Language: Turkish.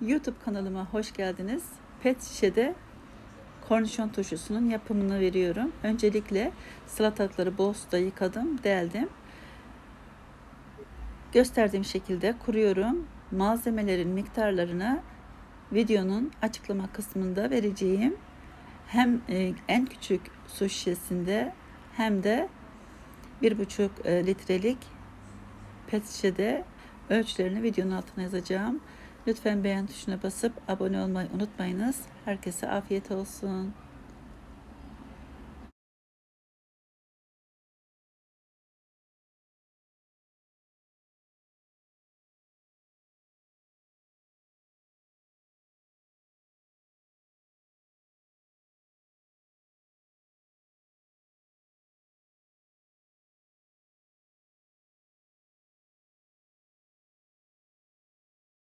YouTube kanalıma hoş geldiniz. Pet şişede kornişon turşusunun yapımını veriyorum. Öncelikle salatalıkları bol suda yıkadım, deldim. Gösterdiğim şekilde kuruyorum. Malzemelerin miktarlarını videonun açıklama kısmında vereceğim. Hem e, en küçük su şişesinde hem de 1,5 e, litrelik pet şişede ölçülerini videonun altına yazacağım. Lütfen beğen tuşuna basıp abone olmayı unutmayınız. Herkese afiyet olsun.